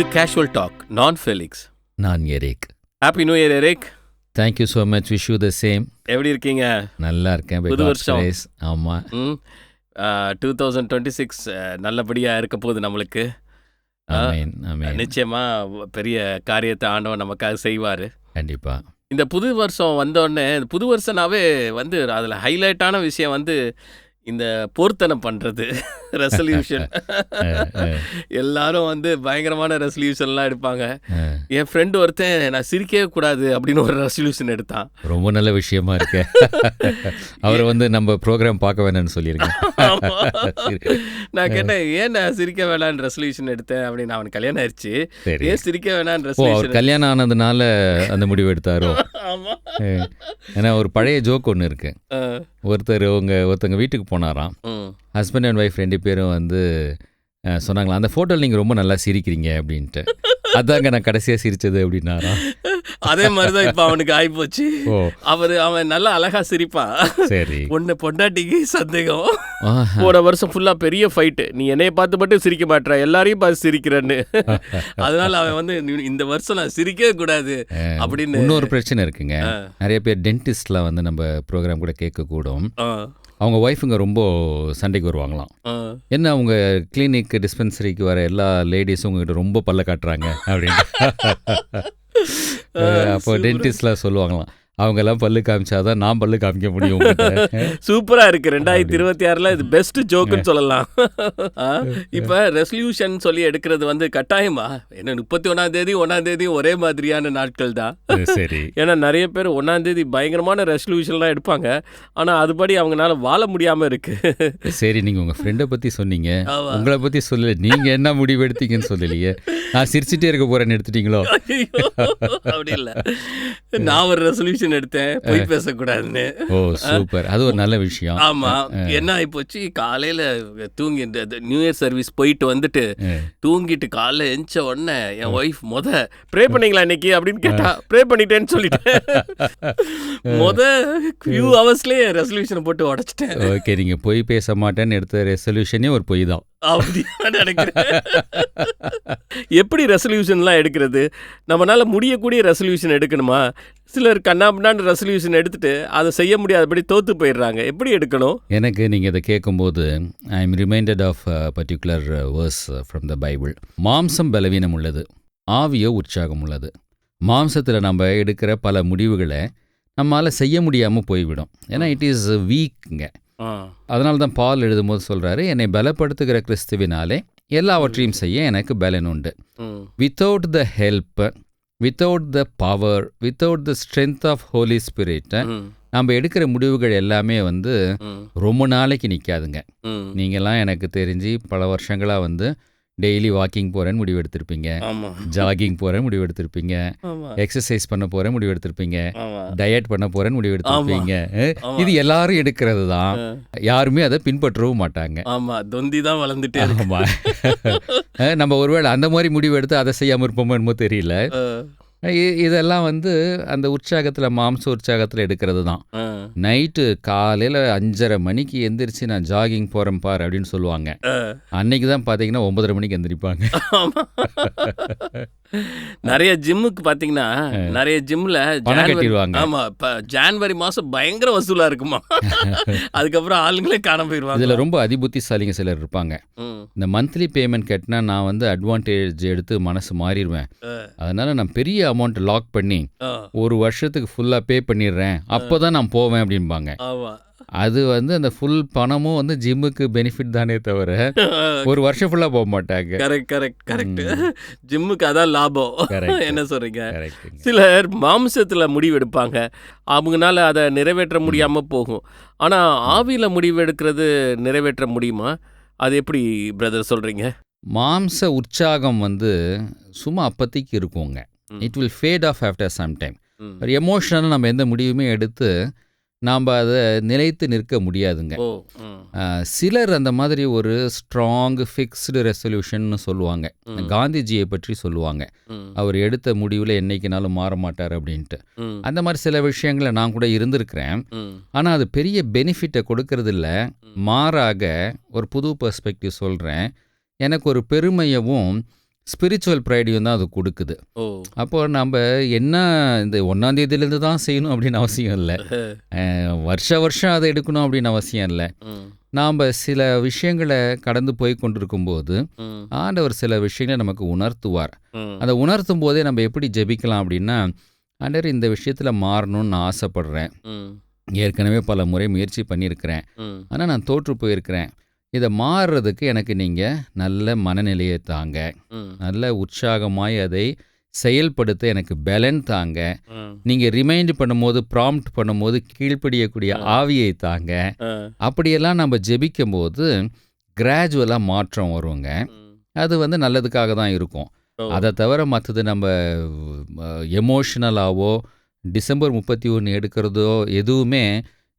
இது casual talk நான் Felix நான் Eric. Happy new year Eric thank you so much wish you the same எப்படி இருக்கீங்க? நல்லா இருக்கேன் புது வருஷம். grace. ஆமா. ம். டூ தௌசண்ட் டுவெண்ட்டி சிக்ஸ் நல்லபடியாக இருக்க போகுது நம்மளுக்கு. ஆ, ஆமேன் ஆமேன் நிச்சயமா பெரிய காரியத்தை ஆண்டவன் நமக்காக செய்வார். கண்டிப்பா. இந்த புது வருஷம் வந்தோடனே புது வருஷனாவே வந்து அதில் ஹைலைட்டான விஷயம் வந்து இந்த போர்த்தனம் பண்ணுறது ரெசல்யூஷன் எல்லாரும் வந்து பயங்கரமான ரெசல்யூஷன்லாம் எடுப்பாங்க. என் ஃப்ரெண்டு ஒருத்தன் நான் சிரிக்கவே கூடாது அப்படின்னு ஒரு ரெசல்யூஷன் எடுத்தான். ரொம்ப நல்ல விஷயமா இருக்கு. அவரை வந்து நம்ம ப்ரோக்ராம் பார்க்க வேணும்னு சொல்லியிருக்கேன். நான் கேட்டேன் ஏன் நான் சிரிக்க வேணான்னு ரெசல்யூஷன் எடுத்தேன்? அப்படின்னு. அவனுக்கு கல்யாணம் ஆயிடுச்சு ஏன் சிரிக்க வேணான்னு அவர் ரெசல்யூஷன் கல்யாணம் ஆனதுனால அந்த முடிவு எடுத்தாரோ? ஏன்னா ஒரு பழைய ஜோக் ஒன்று இருக்கு. ஒருத்தர் உங்க ஒருத்தங்க வீட்டுக்கு போனாராம். ஹஸ்பண்ட் அண்ட் ஒய்ஃப் ரெண்டு பேரும் வந்து சொன்னாங்களா அந்த ஃபோட்டோவில் நீங்கள் ரொம்ப நல்லா சிரிக்கிறீங்க அப்படின்ட்டு. அதாங்க நான் கடைசியாக சிரிச்சது அப்படின்னாராம். அதே மாதிரிதான் இப்ப அவனுக்கு ஆயிப்போச்சு. அவரு அவன் நல்லா அழகா சிரிப்பான் சரி. பொண்ணு பொண்டாட்டிக்கு சந்தேகம். போன வருஷம் ஃபுல்லா பெரிய ஃபைட்டு நீ என்னைய பார்த்து மட்டும் சிரிக்க மாட்ற. எல்லாரையும் பார்த்து சிரிக்கிறன்னு. அதனால அவன் வந்து "நீ- இந்த வருஷம் நான் சிரிக்கவே கூடாது. அப்படின்னு இன்னொரு பிரச்சனை இருக்குங்க. நிறைய பேர் டென்டிஸ்ட்லாம் வந்து நம்ம ப்ரோக்ராம் கூட கேட்கக்கூடும். ஆ, அவங்க ஒய்ஃபுங்க ரொம்ப சண்டைக்கு வருவாங்களாம். என்ன அவங்க கிளினிக் டிஸ்பென்சரிக்கு வர எல்லா லேடிஸும் உங்ககிட்ட ரொம்ப பல்ல காட்டுறாங்க அப்படின்னு. அப்போ. டென்டிஸ்ட்லாம் சொல்லுவாங்களாம் அவங்க எல்லாம் பல்லு காமிச்சாதான் நான் பல்லு காமிக்க முடியும். சூப்பரா இருக்கு. ரெண்டாயிரத்தி இருபத்தி ஆறுல இது பெஸ்ட் ஜோக்குன்னு சொல்லலாம். இப்ப ரெசல்யூஷன் சொல்லி எடுக்கிறது வந்து கட்டாயமா? என்ன முப்பத்தி ஒன்னாம் தேதி ஒன்னாம் தேதி ஒரே மாதிரியான நாட்கள் தான். சரி ஏன்னா நிறைய பேர் ஒன்னாம் தேதி பயங்கரமான ரெசல்யூஷன்லாம் எடுப்பாங்க. ஆனா அதுபடி அவங்கனால வாழ முடியாம இருக்கு. சரி நீங்க உங்க ஃப்ரெண்டை பத்தி சொன்னீங்க. உங்களை பத்தி சொல்லல. நீங்க என்ன முடிவு எடுத்தீங்கன்னு சொல்லலையே. நான் சிரிச்சிட்டே இருக்க போறேன்னு எடுத்துட்டீங்களோ? அப்படி இல்ல. நான் ஒரு ரெசல்யூஷன் எடுத்தேன். பொய் பேசக்கூடாதுன்னு. Oh super. அது ஒரு நல்ல விஷயம். ஆமா. என்ன ஆயிப்போச்சு? காலையில தூங்கி நியூ இயர் சர்வீஸ் போயிட்டு வந்துட்டு தூங்கிட்டு காலைல எஞ்ச உடனே என் ஒய்ஃப் முத ப்ரே பண்ணீங்களா இன்னைக்கு? அப்படின்னு கேட்டா ப்ரே பண்ணிட்டேன்னு சொல்லிட்டேன். முத ஃபியூ ஹவர்ஸ்லயே ரெசல்யூஷனை போட்டு உடைச்சிட்டேன். ஓகே நீங்க பொய் பேச மாட்டேன்னு எடுத்த ரெசல்யூஷனே ஒரு பொய் தான். நினைக்கிறேன். எப்படி ரெசல்யூஷன்லாம் எடுக்கிறது? நம்மனால முடியக்கூடிய ரெசல்யூஷன் எடுக்கணுமா? சிலர் கண்ணாபின்னான்னு ரெசல்யூஷன் எடுத்துட்டு அதை செய்ய முடியாதபடி தோத்து போயிடுறாங்க. எப்படி எடுக்கணும்? எனக்கு நீங்கள் இதை கேட்கும்போது I am reminded of particular verse from the Bible மாம்சம் பலவீனம் உள்ளது ஆவியோ உற்சாகம் உள்ளது. மாம்சத்தில் நம்ம எடுக்கிற பல முடிவுகளை நம்மால் செய்ய முடியாமல் போய்விடும். ஏன்னா இட் இஸ் வீக்குங்க அதனால தான் பால் எழுதும்போது சொல்கிறாரு என்னை பலப்படுத்துகிற கிறிஸ்துவினாலே எல்லாவற்றையும் செய்ய எனக்கு பலன் உண்டு. Without the help without the power without the strength of holy spirit நம்ம எடுக்கிற முடிவுகள் எல்லாமே வந்து ரொம்ப நாளைக்கு நிற்காதுங்க. நீங்கள்லாம் எனக்கு தெரிஞ்சு பல வருஷங்களாக வந்து டெய்லி வாக்கிங் போகிறேன்னு முடிவு எடுத்திருப்பீங்க ஜாகிங் போகிறேன்னு முடிவு எடுத்திருப்பீங்க ஆமா. எக்ஸசைஸ் பண்ண போகிறேன் முடிவு எடுத்திருப்பீங்க டயட் பண்ண போகிறேன்னு முடிவு எடுத்திருப்பீங்க. இது எல்லாரும் எடுக்கிறது தான். யாருமே அதை பின்பற்றவும் மாட்டாங்க. ஆமா. தொந்தி தான் வளர்ந்துட்டே இருக்கு. ஆமா. அஹ், நம்ம ஒருவேளை அந்த மாதிரி முடிவு எடுத்து அதை செய்யாமல் இருப்போமோ என்னமோ தெரியல. இதெல்லாம் வந்து அந்த உற்சாகத்தில் மாம்ச உற்சாகத்தில் எடுக்கிறது தான் நைட்டு காலையில் அஞ்சரை மணிக்கு எந்திரிச்சு நான் ஜாகிங் போகிறேன் பார் அப்படின்னு சொல்லுவாங்க. அன்னைக்கு தான் பார்த்தீங்கன்னா ஒன்பதரை மணிக்கு எந்திரிப்பாங்க. நிறைய ஜிம்முக்கு பாத்தீங்கன்னா நிறைய ஜிம்ல கட்டிடுவாங்க. ஆமா இப்ப ஜான்வரி மாசம் பயங்கர வசூலா இருக்குமா? அதுக்கப்புறம் ஆளுங்களே காண போயிருவாங்க. இதில் ரொம்ப அதிபுத்திசாலிங்க சிலர் இருப்பாங்க. இந்த மந்த்லி பேமெண்ட் கட்டினா நான் வந்து அட்வான்டேஜ் எடுத்து மனசு மாறிடுவேன். அதனால நான் பெரிய அமௌண்ட் லாக் பண்ணி ஒரு வருஷத்துக்கு ஃபுல்லாக பே பண்ணிடுறேன். அப்போ தான் நான் போவேன் அப்படிம்பாங்க. ஆமா. அது வந்து அந்த ஃபுல் பணமும் வந்து ஜிம்முக்கு பெனிஃபிட் தானே தவிர ஒரு வருஷம் ஃபுல்லாக போக மாட்டாங்க கரெக்ட் கரெக்ட் கரெக்ட் ஜிம்முக்கு அதான் லாபம். என்ன சொல்றீங்க? கரெக்டுங்க சிலர் மாம்சத்துல முடிவு எடுப்பாங்க அவங்கனால அதை நிறைவேற்ற முடியாம போகும். ஆனா ஆவியில முடிவு எடுக்கிறது நிறைவேற்ற முடியுமா? அது எப்படி பிரதர் சொல்றீங்க? மாம்ச உற்சாகம் வந்து சும்மா அப்போதைக்கு இருக்குங்க. It will fade off after some time hmm. ஒரு எமோஷனலாக நம்ம எந்த முடிவுமே எடுத்து நாம் அதை நிலைத்து நிற்க முடியாதுங்க. சிலர் அந்த மாதிரி ஒரு ஸ்ட்ராங் ஃபிக்ஸ்டு ரெசல்யூஷன் சொல்லுவாங்க. காந்திஜியை பற்றி சொல்லுவாங்க. அவர் எடுத்த முடிவில் என்னைக்குனாலும் மாற மாட்டார் அப்படின்ட்டு. அந்த மாதிரி சில விஷயங்களை நான் கூட இருந்திருக்கிறேன். ஆனால் அது பெரிய பெனிஃபிட்டை கொடுக்கறதில்ல. மாறாக ஒரு புது பெர்ஸ்பெக்டிவ் சொல்கிறேன் எனக்கு ஒரு பெருமையவும் ஸ்பிரிச்சுவல் ப்ரைடையும் தான் அது கொடுக்குது. அப்போ நம்ம என்ன இந்த ஒன்றாம் தேதியிலேருந்து தான் செய்யணும் அப்படின்னு அவசியம் இல்லை. வருஷ வருஷம் அதை எடுக்கணும் அப்படின்னு அவசியம் இல்லை. நாம் சில விஷயங்களை கடந்து போய் கொண்டிருக்கும்போது ஆண்டவர் சில விஷயங்களை நமக்கு உணர்த்துவார். அதை உணர்த்தும் போதே நம்ம எப்படி ஜெபிக்கலாம் அப்படின்னா ஆண்டவர் இந்த விஷயத்தில் மாறணும்னு நான் ஆசைப்படுறேன். ஏற்கனவே பல முறை முயற்சி பண்ணியிருக்கிறேன். ஆனால் நான் தோற்று போயிருக்கிறேன். இதை மாறுறதுக்கு எனக்கு நீங்கள் நல்ல மனநிலையை தாங்க. ம், நல்ல உற்சாகமாய் அதை செயல்படுத்த எனக்கு பலன் தாங்க. ம், நீங்கள் ரிமைண்ட் பண்ணும்போது ப்ராம்ப்ட் பண்ணும்போது கீழ்ப்படியக்கூடிய ஆவியை தாங்க. ஆ, அப்படியெல்லாம் நம்ம ஜெபிக்கும்போது கிராஜுவலாக மாற்றம் வருங்க. ம். அது வந்து நல்லதுக்காக தான் இருக்கும். ஓ, அதை தவிர மற்றது நம்ம எமோஷ்னலாவோ டிசம்பர் முப்பத்தி ஒன்று எடுக்கிறதோ எதுவுமே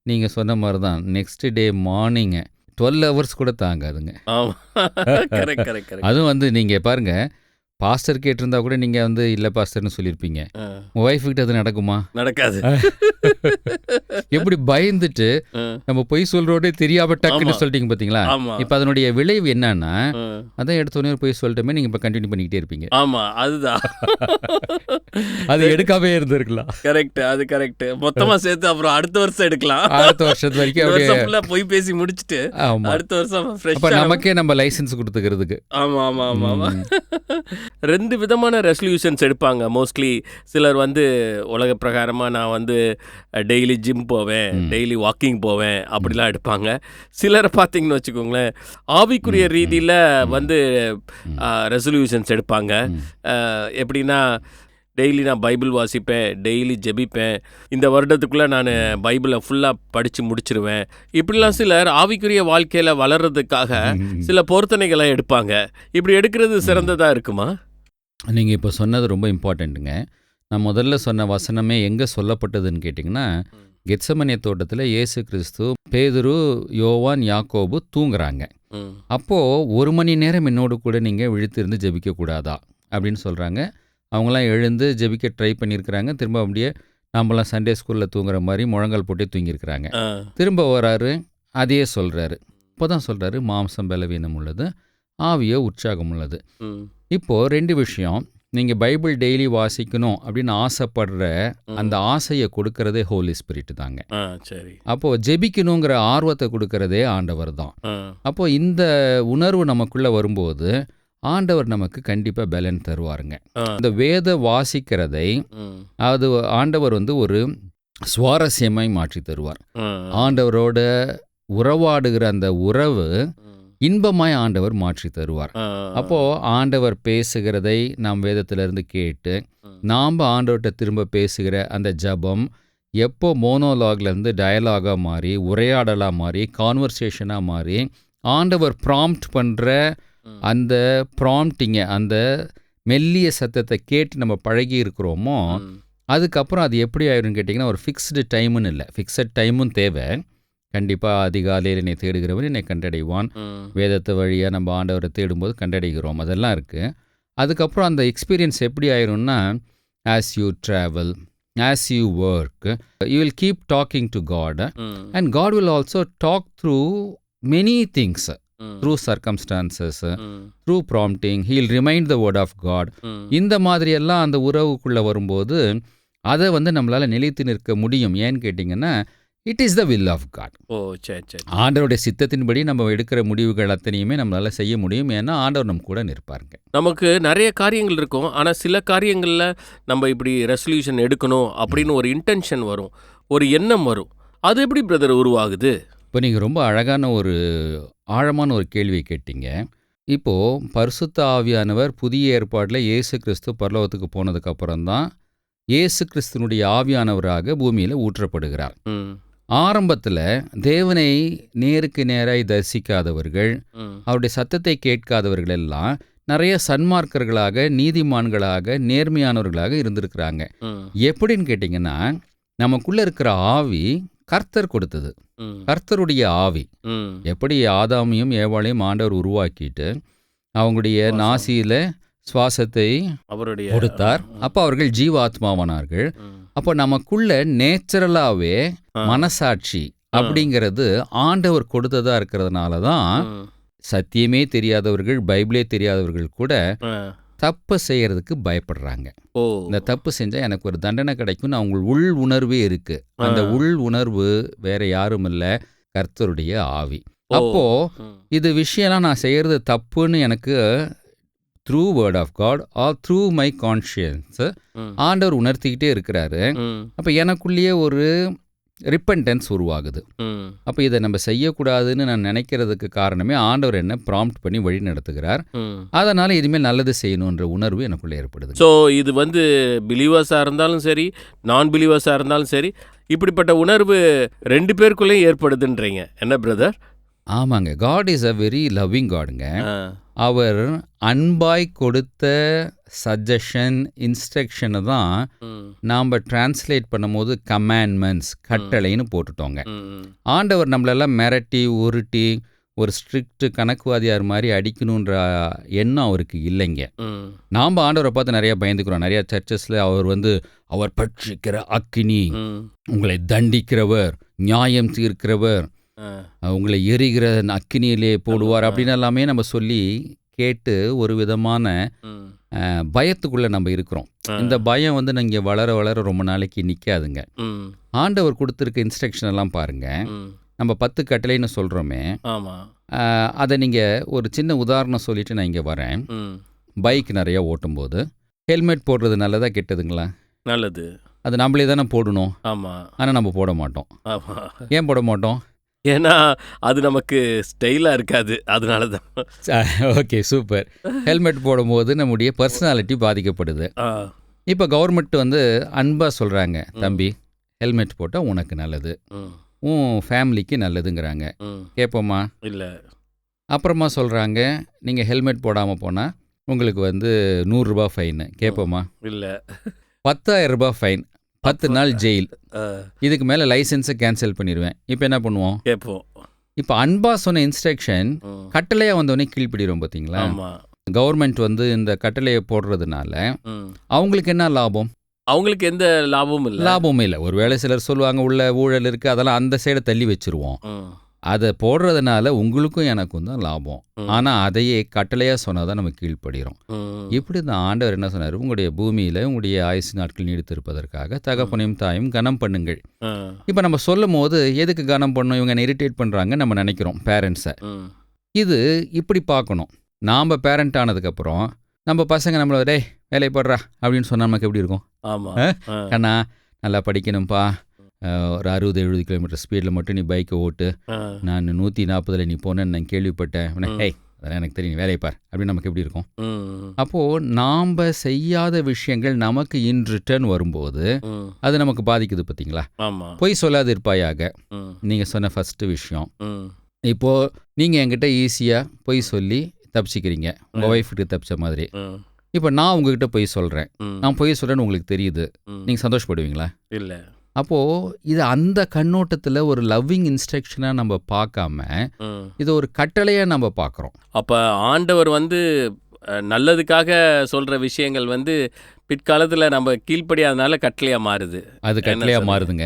நீங்கள் சொன்ன மாதிரி தான் next day morning twelve hours கூட தாங்காதுங்க. அதுவும் வந்து நீங்கள் பாருங்கள் பாஸ்டர் கேட்டிருந்தா கூட நீங்கள் வந்து இல்லை பாஸ்டர்னு சொல்லியிருப்பீங்க ஆ, உங்கள் ஒய்ஃப் கிட்ட அது நடக்குமா? நடக்காது. எப்படி பயந்துட்டு நம்ம பொய் சொல்கிறோடே தெரியாம டக்குன்னு. சொல்லிட்டீங்க பார்த்தீங்களா ஆமா. இப்போ அதனுடைய விளைவு என்னன்னா அதான் எடுத்தோடனே பொய் சொல்லிட்டோமே நீங்கள் இப்போ கண்டினியூ பண்ணிக்கிட்டே இருப்பீங்க. ஆமா அதுதான். அது எடுக்காமே இருந்திருக்கலாம். கரெக்ட் அது கரெக்ட் மொத்தமா சேர்த்து அப்புறம் அடுத்த வருஷம் எடுக்கலாம். அடுத்த வருஷத்து வரைக்கும் அப்படியே போய் பேசி முடிச்சிட்டு அடுத்த வருஷம் நமக்கே நம்ம லைசென்ஸ் கொடுத்துக்கிறதுக்கு. ஆமா ஆமா ஆமா ஆமா. ரெண்டு விதமான ரெசல்யூஷன்ஸ் எடுப்பாங்க மோஸ்ட்லி சிலர் வந்து உலக பிரகாரமா நான் வந்து டெய்லி ஜிம் போவேன். டெய்லி வாக்கிங் போவேன் அப்படிலாம் எடுப்பாங்க சிலர் பார்த்தீங்கன்னு வச்சுக்கோங்களேன் ஆவிக்குரிய ரீதியில். வந்து. ரெசல்யூஷன்ஸ் எடுப்பாங்க எப்படின்னா டெய்லி நான் பைபிள் வாசிப்பேன் டெய்லி ஜெபிப்பேன். இந்த வருடத்துக்குள்ளே நான் பைபிளை ஃபுல்லாக படித்து முடிச்சிருவேன். இப்படிலாம் சிலர் ஆவிக்குரிய வாழ்க்கையில் வளர்றதுக்காக ம். சில பொருத்தனைகளை எடுப்பாங்க. இப்படி எடுக்கிறது சிறந்ததா இருக்குமா? நீங்க இப்போ சொன்னது ரொம்ப இம்பார்ட்டண்ட்டுங்க நான் முதல்ல சொன்ன வசனமே எங்கே சொல்லப்பட்டதுன்னு கேட்டிங்கன்னா கெத்சமனிய தோட்டத்தில் இயேசு கிறிஸ்து பேதுரு யோவான் யாக்கோபு தூங்குறாங்க. அப்போது ஒரு மணி நேரம் என்னோடு கூட நீங்கள் விழித்திருந்து ஜெபிக்க கூடாதா அப்படின்னு சொல்கிறாங்க அவங்களாம் எழுந்து ஜெபிக்க ட்ரை பண்ணியிருக்கிறாங்க. திரும்ப அப்படியே நம்மளாம் சண்டே ஸ்கூலில் தூங்குற மாதிரி முழங்கால் போட்டே தூங்கியிருக்கிறாங்க. திரும்ப வராரு அதையே சொல்கிறாரு இப்போ தான் சொல்கிறாரு மாம்சம் பலவீனம் உள்ளது ஆவியோ உற்சாகம் உள்ளது. இப்போது ரெண்டு விஷயம் நீங்கள் பைபிள் டெய்லி வாசிக்கணும் அப்படின்னு ஆசைப்படுற. அந்த ஆசையை கொடுக்கறதே ஹோலி ஸ்பிரிட் தாங்க. சரி. அப்போது ஜெபிக்கணுங்கிற ஆர்வத்தை கொடுக்கறதே ஆண்டவர் தான். அப்போது இந்த உணர்வு நமக்குள்ளே வரும்போது ஆண்டவர் நமக்கு கண்டிப்பாக பலன் தருவாருங்க. இந்த வேத வாசிக்கிறதை அது ஆண்டவர் வந்து ஒரு சுவாரஸ்யமாய் மாற்றி தருவார். ஆண்டவரோட உறவாடுகிற அந்த உறவு இன்பமாய் ஆண்டவர் மாற்றி தருவார். அப்போ ஆண்டவர் பேசுகிறதை நாம் வேதத்திலிருந்து கேட்டு. நாம் ஆண்டவர்கிட்ட திரும்ப பேசுகிற அந்த ஜபம் எப்போ மோனோலாக்லேருந்து டயலாகாக மாறி உரையாடலாக மாறி கான்வர்சேஷனாக மாறி ஆண்டவர் ப்ராம்ப்ட் பண்ணுற. அந்த ப்ராம்ப்டிங்கை அந்த மெல்லிய சத்தத்தை கேட்டு நம்ம பழகி இருக்கிறோமோ அதுக்கப்புறம் அது எப்படி ஆயிரும்னு கேட்டிங்கன்னா ஒரு ஃபிக்ஸ்டு டைமுன்னு இல்லை. ஃபிக்ஸட் டைமும் தேவை. கண்டிப்பாக அதிகாலையில் என்னை தேடுகிறவன் என்னை கண்டடைவான். வேதத்தை வழியாக நம்ம ஆண்டவரை தேடும்போது கண்டடைகிறோம். அதெல்லாம் இருக்குது அதுக்கப்புறம் அந்த எக்ஸ்பீரியன்ஸ் எப்படி ஆயிரும்னா as you travel as you work you will keep talking to God and God will also talk through many things through circumstances through prompting he'll remind the word of God. இந்த மாதிரியெல்லாம் அந்த உறவுக்குள்ளே வரும்போது அதை வந்து நம்மளால் நிலைத்து நிற்க முடியும். ஏன்னு கேட்டிங்கன்னா it is the will of God oh சரி சரி ஆண்டவருடைய சித்தத்தின்படி நம்ம எடுக்கிற முடிவுகள் அத்தனையுமே நம்மளால் செய்ய முடியும். ஏன்னா ஆண்டவர் நம்ம கூட நிற்பாருங்க நமக்கு நிறைய காரியங்கள் இருக்கும். ஆனால் சில காரியங்களில் நம்ம இப்படி ரெசல்யூஷன் எடுக்கணும் அப்படின்னு ஒரு இன்டென்ஷன் வரும். ஒரு எண்ணம் வரும். அது எப்படி பிரதர் உருவாகுது? இப்போ நீங்கள் ரொம்ப அழகான ஒரு ஆழமான ஒரு கேள்வியை கேட்டீங்க. இப்போது பரிசுத்த ஆவியானவர் புதிய ஏற்பாட்டில் இயேசு கிறிஸ்து பரலோகத்துக்கு போனதுக்கப்புறம் தான் இயேசு கிறிஸ்துனுடைய ஆவியானவராக பூமியில் ஊற்றப்படுகிறார். ஆரம்பத்தில் தேவனை நேருக்கு நேராய் தரிசிக்காதவர்கள் அவருடைய சத்தத்தை கேட்காதவர்கள் எல்லாம் நிறைய சன்மார்க்கர்களாக நீதிமான்களாக நேர்மையானவர்களாக இருந்திருக்கிறாங்க. எப்படின்னு கேட்டிங்கன்னா நமக்குள்ளே இருக்கிற ஆவி கர்த்தர் கொடுத்தது. கர்த்தருடைய ஆவி. எப்படி ஆதாமையும் ஏவாளையும் ஆண்டவர் உருவாக்கிட்டு அவங்களுடைய. நாசியில சுவாசத்தை அவருடைய கொடுத்தார். அப்போ அவர்கள் ஜீவாத்மாவானார்கள். அப்போ நமக்குள்ள நேச்சுரலாவே. மனசாட்சி அப்படிங்கிறது ஆண்டவர் கொடுத்ததா இருக்கிறதுனால தான் ம், சத்தியமே தெரியாதவர்கள் பைபிளே தெரியாதவர்கள் கூட தப்பு செய்யறதுக்கு பயப்படுறாங்க ஓ இந்த தப்பு செஞ்சால் எனக்கு ஒரு தண்டனை கிடைக்கும்னு அவங்க உள் உணர்வே இருக்கு அந்த. உள் உணர்வு வேற யாரும் இல்லை கர்த்தருடைய ஆவி. அப்போ. இது விஷயம்லாம் நான் செய்யறது தப்புன்னு எனக்கு through word of God or through my conscience. ஆண்டவர் உணர்த்திக்கிட்டே இருக்கிறாரு. அப்போ எனக்குள்ளேயே ஒரு ரிப்பன்டன்ஸ் உருவாகுது. அப்போ இதை நம்ம செய்யக்கூடாதுன்னு நான் நினைக்கிறதுக்கு காரணமே ஆண்டவர் என்ன ப்ராம்ப்ட் பண்ணி வழி நடத்துகிறார். அதனால் இனிமேல் நல்லது செய்யணுன்ற உணர்வு எனக்குள்ளே ஏற்படுது. ஸோ இது வந்து பிலீவர்ஸாக இருந்தாலும் சரி நான் பிலீவர்ஸாக இருந்தாலும் சரி இப்படிப்பட்ட உணர்வு ரெண்டு பேருக்குள்ளேயும் ஏற்படுதுன்றீங்க. என்ன பிரதர் ஆமாங்க. God is a very loving காடுங்க அவர் அன்பாய் கொடுத்த சஜஷன் இன்ஸ்ட்ரக்ஷனை தான் நாம் டிரான்ஸ்லேட் பண்ணும்போது கமாண்ட்மெண்ட்ஸ் கட்டளைன்னு போட்டுட்டோங்க. ஆண்டவர் நம்மளெல்லாம் மிரட்டி உருட்டி ஒரு ஸ்ட்ரிக்ட் கணக்குவாதியார் மாதிரி அடிக்கணுன்ற எண்ணம் அவருக்கு இல்லைங்க. நாம் ஆண்டவரை பார்த்து நிறைய பயந்துக்கிறோம். நிறைய சர்ச்சஸில் அவர் வந்து அவர் பட்சிக்கிற அக்கினி உங்களை தண்டிக்கிறவர் நியாயம் தீர்க்கிறவர் உங்களை எரிகிற அக்கினியிலே போடுவார் அப்படின்னு எல்லாமே நம்ம சொல்லி கேட்டு ஒரு விதமான பயத்துக்குள்ள நம்ம இருக்கிறோம். இந்த பயம் வந்து நீங்கள் வளர வளர ரொம்ப நாளைக்கு நிற்காதுங்க ஆண்டவர் கொடுத்துருக்க இன்ஸ்ட்ரக்ஷன் எல்லாம் பாருங்க. நம்ம பத்து கட்டளைன்னு சொல்கிறோமே அதை நீங்கள் ஒரு சின்ன உதாரணம் சொல்லிட்டு நான் இங்கே வரேன். பைக் நிறைய ஓட்டும்போது ஹெல்மெட் போடுறது நல்லதா கெட்டதுங்களா? நல்லது. அது நம்மளே தானே போடணும். ஆமாம் ஆனால் நம்ம போட மாட்டோம். ஏன் போட மாட்டோம்? ஏன்னா அது நமக்கு ஸ்டைலாக இருக்காது. அதனால தான். Okay super. ஹெல்மெட் போடும்போது நம்முடைய பர்சனாலிட்டி பாதிக்கப்படுது. இப்போ கவர்மெண்ட் வந்து அன்பாக சொல்கிறாங்க தம்பி ஹெல்மெட் போட்டால் உனக்கு நல்லது. உன் ஃபேமிலிக்கு நல்லதுங்கிறாங்க. கேட்போமா இல்லை. அப்புறமா சொல்கிறாங்க நீங்கள் ஹெல்மெட் போடாமல் போனால் உங்களுக்கு வந்து நூறுரூபா ஃபைனு கேட்போமா இல்லை. பத்தாயிரம் ரூபாய் ஃபைன் பத்து நாள் ஜெயில். இதுக்கு மேலே லைசன்ஸை கேன்சல் பண்ணிடுவேன். இப்போ என்ன பண்ணுவோம்? கேட்போம். இப்போ அன்பா சொன்ன இன்ஸ்ட்ரக்ஷன். கட்டளையாக வந்தோடனே கீழ்ப்பிடிறோம் பார்த்தீங்களா? கவர்மெண்ட் வந்து இந்த கட்டளையை போடுறதுனால அவங்களுக்கு என்ன லாபம்? அவங்களுக்கு எந்த லாபமும் இல்லை. லாபமும் இல்லை. ஒருவேளை சிலர் சொல்லுவாங்க உள்ள ஊழல் இருக்குது அதெல்லாம் அந்த சைடை தள்ளி வச்சிருவோம். அதை போடுறதுனால உங்களுக்கும் எனக்கும் தான் லாபம். ஆனால் அதையே கட்டளையாக சொன்னால் தான் நம்ம கீழ்ப்படுகிறோம் இப்படி தான் ஆண்டவர் என்ன சொன்னார்? உங்களுடைய பூமியில் உங்களுடைய ஆயுசு நாட்கள் நீடித்திருப்பதற்காக தகப்பனையும் தாயும் கனம் பண்ணுங்கள். இப்போ நம்ம சொல்லும் போது எதுக்கு கனம் பண்ணணும்? இவங்க இரிட்டேட் பண்ணுறாங்க நம்ம நினைக்கிறோம் பேரண்ட்ஸை இது இப்படி பார்க்கணும். நாம் பேரண்ட் ஆனதுக்கப்புறம் நம்ம பசங்க நம்மள டேய் வேலையை போடுறா அப்படின்னு சொன்னா நமக்கு எப்படி இருக்கும்? ஆமாம் கண்ணா நல்லா படிக்கணும்ப்பா ஒரு அறுபது எழுபது கிலோமீட்டர் ஸ்பீடில் மட்டும் நீ பைக்கை ஓட்டு. நான் நூற்றி நாற்பதில் நீ போனேன்னு நான் கேள்விப்பட்டேன். ஹேய் அதெல்லாம் எனக்கு தெரியும் வேலையை பார். அப்படின்னு நமக்கு எப்படி இருக்கும்? அப்போது நாம் செய்யாத விஷயங்கள் நமக்கு இன் ரிட்டர்ன் வரும்போது அது நமக்கு பாதிக்குது பார்த்தீங்களா பொய் சொல்லாது இருப்பாயாக நீங்கள் சொன்ன ஃபஸ்ட்டு விஷயம். இப்போது நீங்கள் என்கிட்ட ஈஸியாக பொய் சொல்லி தப்பிச்சிக்கிறீங்க. உங்கள் ம். ஒய்ஃப்கிட்ட தப்பிச்ச மாதிரி. இப்போ நான் உங்ககிட்ட பொய் சொல்கிறேன் நான் பொய் சொல்கிறேன்னு உங்களுக்கு தெரியுது. நீங்கள் சந்தோஷப்படுவீங்களா? இல்லை. அப்போது இது அந்த கண்ணோட்டத்தில் ஒரு லவ்விங் இன்ஸ்ட்ரக்ஷனாக நம்ம பார்க்காம இது ஒரு கட்டளையாக நம்ம பார்க்குறோம். அப்போ ஆண்டவர் வந்து நல்லதுக்காக சொல்கிற விஷயங்கள் வந்து பிற்காலத்தில் நம்ம கீழ்ப்படியாதனால கட்டளையாக மாறுது. அது கட்டளையாக? மாறுதுங்க.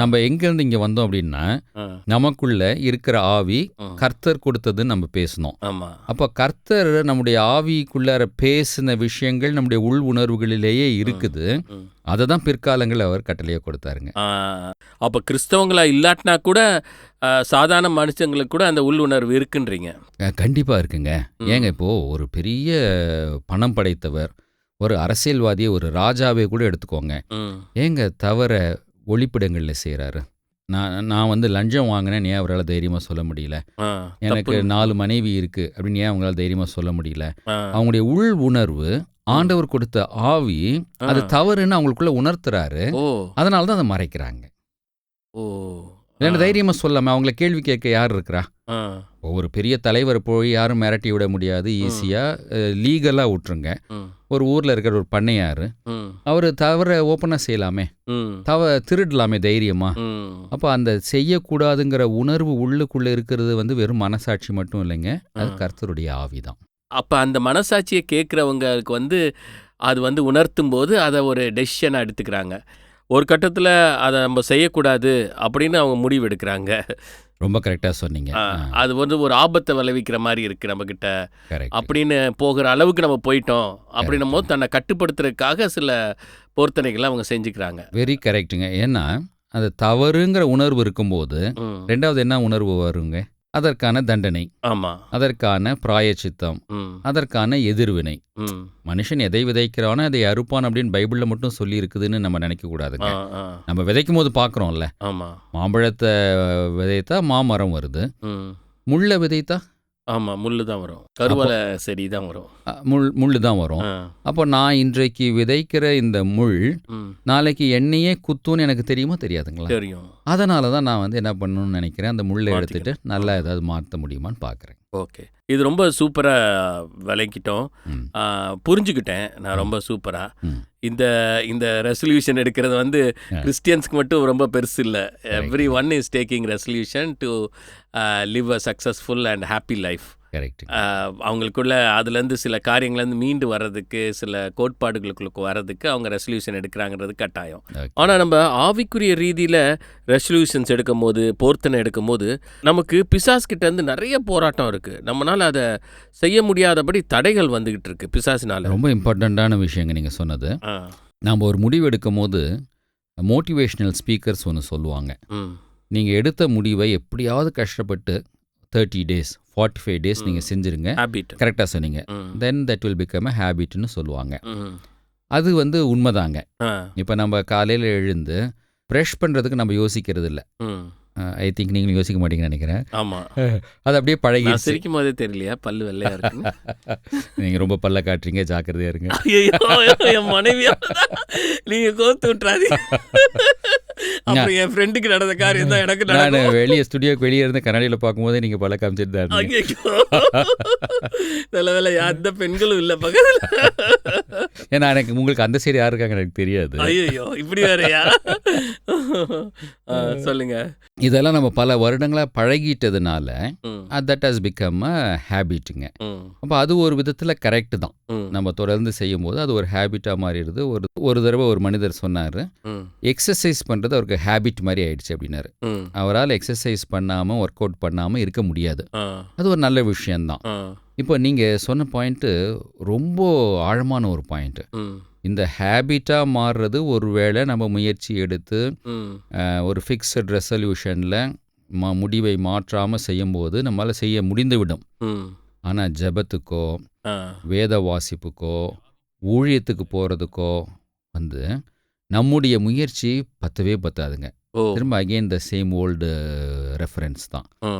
நம்ம எங்கேருந்து இங்கே வந்தோம் அப்படின்னா நமக்குள்ள இருக்கிற ஆவி. கர்த்தர் கொடுத்ததுன்னு நம்ம பேசணும். அப்போ கர்த்தர் நம்முடைய ஆவிக்குள்ளார பேசின விஷயங்கள் நம்முடைய உள் உணர்வுகளிலேயே இருக்குது. அதை தான் பிற்காலங்களில் அவர் கட்டளையை கொடுத்தாருங்க. அப்போ கிறிஸ்தவங்களா இல்லாட்டினா கூட சாதாரண மனுஷங்களுக்கு கூட அந்த உள்ளுணர்வு இருக்குன்றீங்க. அஹ், கண்டிப்பா இருக்குங்க. ஏங்க இப்போ ஒரு பெரிய பணம் படைத்தவர் ஒரு அரசியல்வாதியை ஒரு ராஜாவே கூட எடுத்துக்கோங்க. ஏங்க தவற ஒளிப்பிடங்களில் செய்கிறாரு நான் நான் வந்து லஞ்சம் வாங்கினேன் ஏன் அவரால் தைரியமாக சொல்ல முடியல? எனக்கு. நாலு மனைவி இருக்கு அப்படின்னு ஏன் அவங்களால தைரியமாக சொல்ல முடியல? அவங்களுடைய உள் உணர்வு ஆண்டவர் கொடுத்த ஆவி அது. தவறுன்னு அவங்களுக்குள்ள உணர்த்துறாரு. அதனால தான் அதை மறைக்கிறாங்க. ஓ. இல்லைன்னா தைரியமாக சொல்லாம அவங்கள கேள்வி கேட்க யார் இருக்கிறா? ஒரு பெரிய தலைவர் போய் யாரும் மிரட்டி விட முடியாது ஈஸியாக லீகலாக விட்டுருங்க. ஒரு ஊரில் இருக்கிற ஒரு பண்ணையார் அவர் தவற ஓப்பனாக செய்யலாமே. தவ திருடலாமே தைரியமா. அப்போ அந்த செய்யக்கூடாதுங்கிற உணர்வு உள்ளுக்குள்ளே இருக்கிறது வந்து வெறும் மனசாட்சி மட்டும் இல்லைங்க. அது. கர்த்தருடைய ஆவி தான் அப்போ அந்த மனசாட்சியை கேட்குறவங்களுக்கு வந்து அது வந்து உணர்த்தும் போது அதை ஒரு டெசிஷனாக எடுத்துக்கிறாங்க. ஒரு கட்டத்தில் அதை நம்ம செய்யக்கூடாது அப்படின்னு அவங்க முடிவு எடுக்கிறாங்க ரொம்ப கரெக்டாக சொன்னீங்க. அது வந்து ஒரு ஆபத்தை விளைவிக்கிற மாதிரி இருக்கு நம்ம கிட்ட கரெக்ட். அப்படின்னு போகிற அளவுக்கு நம்ம போயிட்டோம் அப்படின்னும் போது தன்னை கட்டுப்படுத்துறதுக்காக சில பொருத்தனைகளை அவங்க செஞ்சுக்கிறாங்க. வெரி கரெக்ட்டுங்க. ஏன்னா அது தவறுங்கிற உணர்வு இருக்கும்போது ரெண்டாவது என்ன உணர்வு வருங்க? அதற்கான தண்டனை. ஆமா. அதற்கான பிராயச்சித்தம். அதற்கான எதிர்வினை. மனுஷன் எதை விதைக்கிறானோ அதை அறுப்பான் அப்படின்னு பைபிளில் மட்டும் சொல்லி இருக்குதுன்னு நம்ம நினைக்க கூடாதுங்க. நம்ம விதைக்கும் போது பார்க்குறோம்ல. ஆமா. மாம்பழத்தை விதைத்தா மாமரம் வருது. முள்ளை விதைத்தா ஆமா முள்ளு தான் வரும். கருவலை செடி தான் வரும். அ, முள் முள் தான் வரும். ஆ, அப்போ நான் இன்றைக்கு விதைக்கிற இந்த முள் ம், நாளைக்கு என்னையே குத்துன்னு எனக்கு தெரியுமா? தெரியாதுங்களா? தெரியும். அதனால தான் நான் வந்து என்ன பண்ணணும்னு நினைக்கிறேன் அந்த முள்ளை. எடுத்துட்டு நல்லா ஏதாவது மாற்ற முடியுமான்னு பார்க்குறேன் ஓகே. இது ரொம்ப சூப்பராக விளக்கிட்டோம். ம். ஆ, புரிஞ்சுக்கிட்டேன். நான் ரொம்ப சூப்பராக ம். இந்த இந்த ரெசல்யூஷன் எடுக்கிறது வந்து. கிறிஸ்டியன்ஸ்க்கு மட்டும் ரொம்ப பெருசு இல்லை. Everyone is taking resolution to live a successful and happy life correct அவங்களுக்குள்ள அதுலேருந்து சில காரியங்கள்லேருந்து மீண்டு வர்றதுக்கு சில கோட்பாடுகளுக்குள்ள வர்றதுக்கு அவங்க ரெசல்யூஷன் எடுக்கிறாங்கிறது கட்டாயம். ஆனால் நம்ம ஆவிக்குரிய ரீதியில் ரெசல்யூஷன்ஸ் எடுக்கும் போது போர்த்தனை எடுக்கும் போது நமக்கு பிசாஸ் கிட்ட இருந்து நிறைய போராட்டம் இருக்குது நம்மளால் அதை செய்ய முடியாதபடி தடைகள் வந்துக்கிட்டு இருக்கு பிசாசினால. ரொம்ப இம்பார்ட்டண்ட்டான விஷயங்க நீங்கள் சொன்னது. நாம் ஒரு முடிவு எடுக்கும் போது மோட்டிவேஷ்னல் ஸ்பீக்கர்ஸ் ஒன்று சொல்லுவாங்க நீங்கள் எடுத்த முடிவை எப்படியாவது கஷ்டப்பட்டு thirty days forty five days நீங்கள் செஞ்சுருங்க. ஹேபிட் கரெக்டாக சொன்னீங்க. Then that will become a ஹேபிட்னு சொல்லுவாங்க. அது வந்து உண்மைதாங்க. இப்போ நம்ம காலையில் எழுந்து ப்ரெஷ் பண்ணுறதுக்கு நம்ம யோசிக்கிறது இல்லை ஐ திங்க் நீங்கள் யோசிக்க மாட்டீங்கன்னு நினைக்கிறேன். ஆமாம் அது அப்படியே பழகிடுச்சு. சிரிக்கும் போதே தெரியலையா? பல்லு வெள்ளையா இருக்குன்னு? நீங்கள் ரொம்ப பல்ல காட்டுறீங்க ஜாக்கிரதையா இருங்க. என் மனைவியா நீங்க கோத்து விட்டுறாதீங்க. அப்புறம் என் ஃப்ரெண்டுக்கு நடந்த காரியம் தான் எனக்கு நான் வெளியே ஸ்டுடியோக்கு வெளியே இருந்து கண்ணாடியில் பார்க்கும்போது நீங்கள் பல்ல காமிச்சிட்டு தான் நல்ல வேலை எந்த பெண்களும் இல்ல பக்கத்துல. ஏன்னா எனக்கு உங்களுக்கு அந்த சைடு யார் இருக்காங்க எனக்கு தெரியாது. ஐயோ இப்படி வேறயா? சொல்லுங்க. இதெல்லாம் நம்ம பல வருடங்களாக பழகிட்டதுனால தட் ஹஸ் பிகம் அ ஹேபிட்டுங்க அப்போ அது ஒரு விதத்தில் கரெக்டு தான். நம்ம தொடர்ந்து செய்யும்போது அது ஒரு ஹேபிட்டாக மாறிடுது. ஒரு ஒரு தடவை ஒரு மனிதர் சொன்னார் எக்ஸசைஸ் பண்ணுறது அவருக்கு ஹேபிட் மாதிரி ஆயிடுச்சு அப்படின்னாரு. அவரால் எக்ஸசைஸ் பண்ணாமல் ஒர்க் அவுட் பண்ணாமல் இருக்க முடியாது. அது ஒரு நல்ல விஷயந்தான். இப்போ நீங்கள் சொன்ன பாயிண்ட்டு ரொம்ப ஆழமான ஒரு பாயிண்ட்டு இந்த ஹேபிட்டாக மாறுறது ஒருவேளை நம்ம முயற்சி எடுத்து ஒரு ஃபிக்ஸட் ரெசல்யூஷனில் ம முடிவை மாற்றாமல் செய்யும்போது நம்மளால் செய்ய முடிந்துவிடும். ஆனால் ஜெபத்துக்கோ வேத வாசிப்புக்கோ ஊழியத்துக்கு போகிறதுக்கோ வந்து நம்முடைய முயற்சி பத்தவே பத்தாதுங்க. ஓ. திரும்ப again the same old reference தான். ஆ,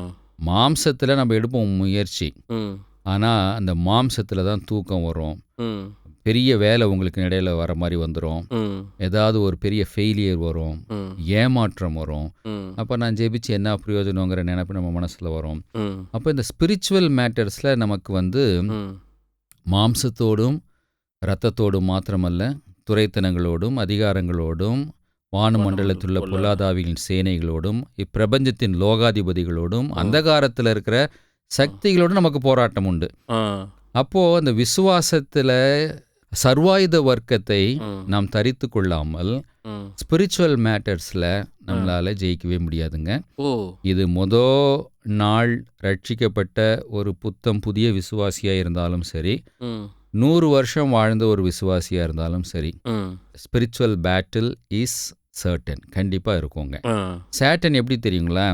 மாம்சத்தில் நம்ம எடுப்போம் முயற்சி. ம், ஆனால் அந்த மாம்சத்தில் தான் தூக்கம் வரும். ம், பெரிய வேலை உங்களுக்கு இடையில வர மாதிரி வந்துடும் ம், ஏதாவது ஒரு பெரிய ஃபெயிலியர் வரும். ம், ஏமாற்றம் வரும். ம், அப்போ நான் ஜெபிச்சு என்ன பிரயோஜனங்கிற நினைப்பு நம்ம மனசில் வரும். ம், அப்போ இந்த ஸ்பிரிச்சுவல் மேட்டர்ஸில் நமக்கு வந்து ம், மாம்சத்தோடும் இரத்தத்தோடும் மாத்திரமல்ல துரைத்தனங்களோடும் அதிகாரங்களோடும் வானுமண்டலத்தில் உள்ள பொல்லா- பொல்லாதாவிகளின் சேனைகளோடும் இப்பிரபஞ்சத்தின் லோகாதிபதிகளோடும் அந்தகாரத்தில் இருக்கிற சக்திகளோடும் நமக்கு போராட்டம் உண்டு. அப்போது அந்த விசுவாசத்தில் சர்வாயுத வர்க்கத்தை நாம் தரித்து கொள்ளாமல். ஸ்பிரிச்சுவல் மேட்டர்ஸில் நம்மளால் ஜெயிக்கவே முடியாதுங்க. இது மொத நாள் ரட்சிக்கப்பட்ட ஒரு புத்தம் புதிய விசுவாசியாக இருந்தாலும் சரி நூறு வருஷம் வாழ்ந்த ஒரு விசுவாசியாக இருந்தாலும் சரி ஸ்பிரிச்சுவல் பேட்டில் இஸ் சர்டன் கண்டிப்பாக இருக்குங்க. சேட்டன் எப்படி தெரியுங்களா?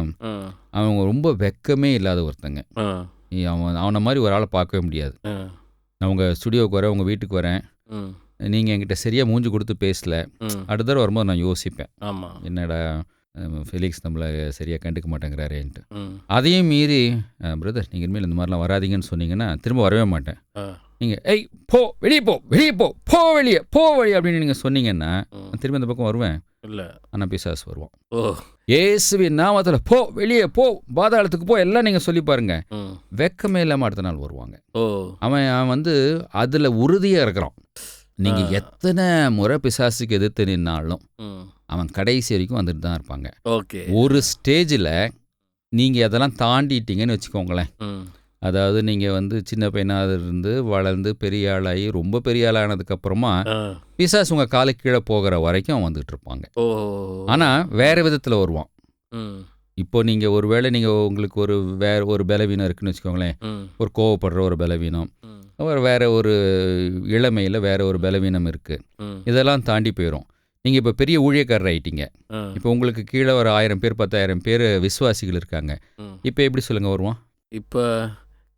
அவங்க ரொம்ப வெக்கமே இல்லாத ஒருத்தங்க. அவன் அவனை மாதிரி ஒரு ஆளை பார்க்கவே முடியாது. நான் உங்கள் ஸ்டுடியோவுக்கு வரேன் உங்கள் வீட்டுக்கு வரேன் நீங்கள் என்கிட்ட சரியாக மூஞ்சி கொடுத்து பேசல. அடுத்த தடவை வரும்போது நான் யோசிப்பேன். என்னடா ஃபெலிக்ஸ் நம்மளை சரியாக கண்டுக்க மாட்டேங்கிறாரேன்ட்டு. அதையும் மீறி பிரதர் நீங்கள் இனிமேல் இந்த மாதிரிலாம் வராதீங்கன்னு சொன்னீங்கன்னா திரும்ப வரவே மாட்டேன். நீங்கள் ஏய் போ வெளியே போ வெளியே போ போ வெளியே போ வெளியே அப்படின்னு நீங்கள் சொன்னீங்கன்னா திரும்ப இந்த பக்கம் வருவேன். இல்ல. ஆனால் பிசாசு வருவான். ஓ. ஏசுவின் நாமத்தில் போ வெளியே போ பாதாளத்துக்கு போ எல்லாம் நீங்கள் சொல்லி பாருங்க. வெக்கமே இல்லாமல் அடுத்த நாள் வருவாங்க. ஓ. அவன் அவன் வந்து அதில் உறுதியாக இருக்கிறான். நீங்கள். எத்தனை முறை பிசாசுக்கு எதிர்த்து நின்னாலும் அவன் கடைசி வரைக்கும் வந்துட்டு தான் இருப்பாங்க. ஓகே. ஒரு ஸ்டேஜில் நீங்கள் அதெல்லாம் தாண்டிட்டீங்கன்னு வச்சுக்கோங்களேன். அதாவது நீங்கள் வந்து சின்ன பையனாக இருந்து வளர்ந்து பெரிய ஆளாகி ரொம்ப பெரிய ஆளானதுக்கப்புறமா ஆ, பிசாசு உங்கள் காலை கீழே போகிற வரைக்கும் அவன் வந்துட்டு இருப்பாங்க. ஓ. ஆனால் வேறு விதத்தில் வருவான். ம், இப்போ நீங்கள் ஒரு வேளை நீங்கள் உங்களுக்கு ஒரு வேற ஒரு பலவீனம் இருக்குன்னு வச்சுக்கோங்களேன். ம், ஒரு கோவப்படுற ஒரு பலவீனம். ம், ஒரு வேற ஒரு இளமையில் வேற ஒரு பலவீனம் இருக்குது ம், இதெல்லாம் தாண்டி போயிடும் நீங்கள் இப்போ பெரிய ஊழியக்காரர் ஆயிட்டீங்க. ஆ, இப்போ உங்களுக்கு கீழே ஒரு ஆயிரம் பேர் பத்தாயிரம் பேர் விசுவாசிகள் இருக்காங்க. ம். இப்போ எப்படி சொல்லுங்க வருவான்? இப்போ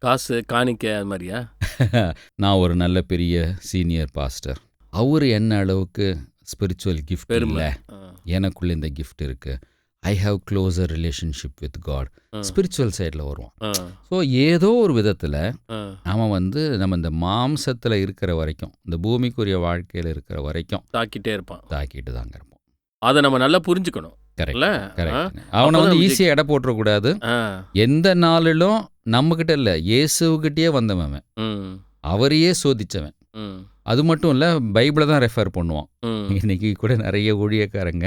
காசு காணிக்க அது மாதிரியா? நான் ஒரு நல்ல பெரிய சீனியர் பாஸ்டர். அவர் என்ன அளவுக்கு ஸ்பிரிச்சுவல் கிஃப்ட் இல்லை? எனக்குள்ள இந்த கிஃப்ட் இருக்கு. I have closer relationship with God spiritual சைடில் வருவான். ஸோ ஏதோ ஒரு விதத்தில் அவன் வந்து நம்ம இந்த மாம்சத்தில் இருக்கிற வரைக்கும் இந்த பூமிக்குரிய வாழ்க்கையில் இருக்கிற வரைக்கும் தாக்கிட்டே இருப்பான். தாக்கிட்டு தாங்க இருப்போம். அதை நம்ம நல்லா புரிஞ்சுக்கணும். கரெக்ட் அவனை வந்து ஈஸியாக எடை போட்டுறக்கூடாது. எந்த நாளிலும் நம்மக்கிட்ட இல்லை. இயேசுக்கிட்டே வந்தவன் அவரையே சோதிச்சவன். அது மட்டும் இல்லை பைபிளை தான் ரெஃபர் பண்ணுவான். இன்னைக்கு கூட நிறைய ஊழியக்காரங்க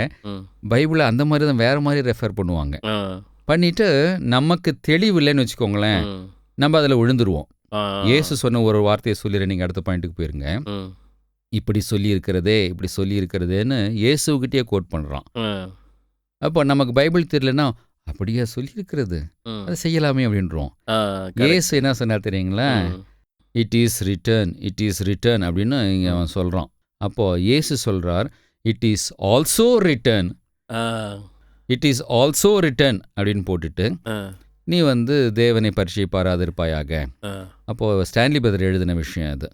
பைபிளை அந்த மாதிரி தான் வேற மாதிரி ரெஃபர் பண்ணுவாங்க. பண்ணிட்டு நமக்கு தெளிவு இல்லைன்னு வச்சுக்கோங்களேன் நம்ம அதில் விழுந்துருவோம். இயேசு சொன்ன ஒரு வார்த்தையை சொல்லிடுறேன். நீங்கள் அடுத்த பாயிண்ட்டுக்கு போயிருங்க. இப்படி சொல்லி இருக்கிறதே இப்படி சொல்லி இருக்கிறதேன்னு இயேசுகிட்டயே கோட் பண்ணுறான் அப்போ நமக்கு பைபிள் தெரியலன்னா அப்படியா சொல்லியிருக்கிறது. அதை செய்யலாமே அப்படின்றோம். இயேசு என்ன சொன்னார் தெரியுங்களா? It is return it is return அப்படின்னு இங்கே அவன் சொல்கிறான் அப்போது இயேசு சொல்கிறார் it is also return it is also return அப்படின்னு போட்டுட்டு நீ வந்து தேவனை பரிசை பாராதிருப்பாயாக ஆ, அப்போது ஸ்டான்லி பதர் எழுதின விஷயம் அது.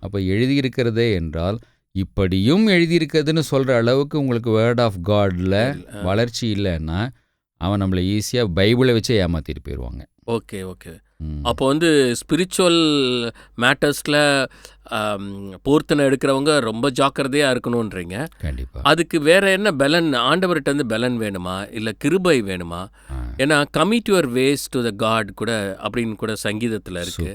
அப்போ எழுதியிருக்கிறதே என்றால் இப்படியும் எழுதியிருக்கிறதுன்னு சொல்கிற அளவுக்கு உங்களுக்கு வேர்ட் ஆஃப் காடில். வளர்ச்சி இல்லைன்னா அவன் நம்மளை ஈஸியாக பைபிளை வச்சே ஏமாத்திட்டு போயிடுவாங்க ஓகே ஓகே. அப்போ வந்து ஸ்பிரிச்சுவல் மேட்டர்ஸில் போர்த்தனை எடுக்கிறவங்க ரொம்ப ஜாக்கிரதையாக இருக்கணுன்றீங்க கண்டிப்பா. அதுக்கு வேற என்ன பலன்? ஆண்டவர்கிட்ட இருந்து பலன் வேணுமா? இல்லை கிருபை வேணுமா? ஏன்னா commit your ways to the God கூட அப்படின்னு கூட சங்கீதத்தில் இருக்கு.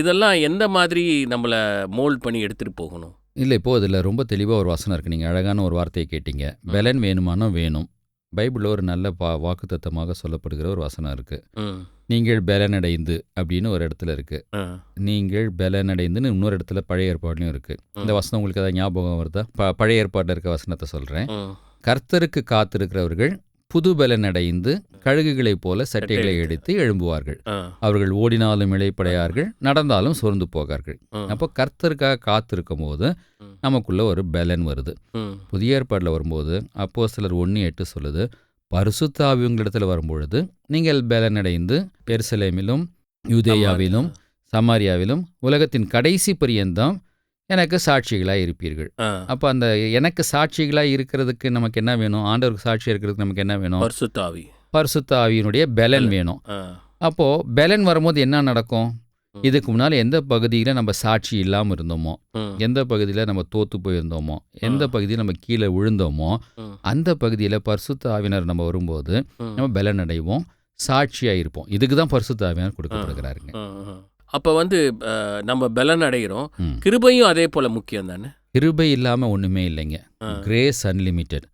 இதெல்லாம் எந்த மாதிரி நம்மளை மோல்ட் பண்ணி எடுத்துகிட்டு போகணும்? இல்லை இப்போ அதில் ரொம்ப தெளிவாக ஒரு வசனம் இருக்குது நீங்கள் அழகான ஒரு வார்த்தையை கேட்டீங்க. பலன் வேணுமானா வேணும். பைபிளில் ஒரு நல்ல பா வாக்குத்தத்தமாக சொல்லப்படுகிற ஒரு வசனம் இருக்குது நீங்கள் பலனடைந்து அப்படின்னு ஒரு இடத்துல இருக்குது நீங்கள் பலனடைந்துன்னு இன்னொரு இடத்துல பழைய ஏற்பாடுலையும் இருக்குது இந்த. வசனம் உங்களுக்கு ஏதாவது ஞாபகம் வருதா? ப பழைய ஏற்பாட்டில் இருக்க வசனத்தை சொல்கிறேன் கர்த்தருக்கு காத்திருக்கிறவர்கள் புது பலனடைந்து கழுகுகளைப் போல சட்டைகளை. எடுத்து எழும்புவார்கள். அவர்கள் ஓடினாலும் இழைப்படையார்கள் நடந்தாலும் சோர்ந்து போகார்கள். அப்போ கர்த்தருக்காக காத்திருக்கும் போது. நமக்குள்ள ஒரு பலன் வருது. புதிய ஏற்பாட்டில் வரும்போது அப்போ சிலர் ஒன்று எட்டு சொல்லுது பரிசுத்தாவி உங்களிடத்தில் வரும்பொழுது நீங்கள் பலனடைந்து பெருசலேமிலும் யூதேயாவிலும் சமாரியாவிலும் உலகத்தின் கடைசி பரியந்தம் எனக்கு சாட்சிகளாக இருப்பீர்கள். அப்போ அந்த எனக்கு சாட்சிகளாக இருக்கிறதுக்கு நமக்கு என்ன வேணும்? ஆண்டவருக்கு சாட்சியாக இருக்கிறதுக்கு நமக்கு என்ன வேணும்? பரிசுத்தாவி. பரிசுத்த ஆவியினுடைய பலன் வேணும். அப்போது பலன் வரும்போது என்ன நடக்கும். இதுக்கு முன்னால் எந்த பகுதியில் நம்ம சாட்சி இல்லாமல் இருந்தோமோ? எந்த பகுதியில் நம்ம தோத்து போயிருந்தோமோ? எந்த பகுதியில் நம்ம கீழே விழுந்தோமோ? அந்த பகுதியில் பரிசுத்த ஆவினர் நம்ம வரும்போது. நம்ம பலன் அடைவோம் சாட்சியாக இருப்போம். இதுக்கு தான் பரிசுத்த ஆவினர் கொடுக்கப்படுகிறாருங்க. அப்போ வந்து நம்ம பலன் அடைகிறோம். கிருபையும் அதே போல முக்கியம் தானே? கிருபை இல்லாமல் ஒன்றுமே இல்லைங்க. கிரேஸ் அன்லிமிட்டெட்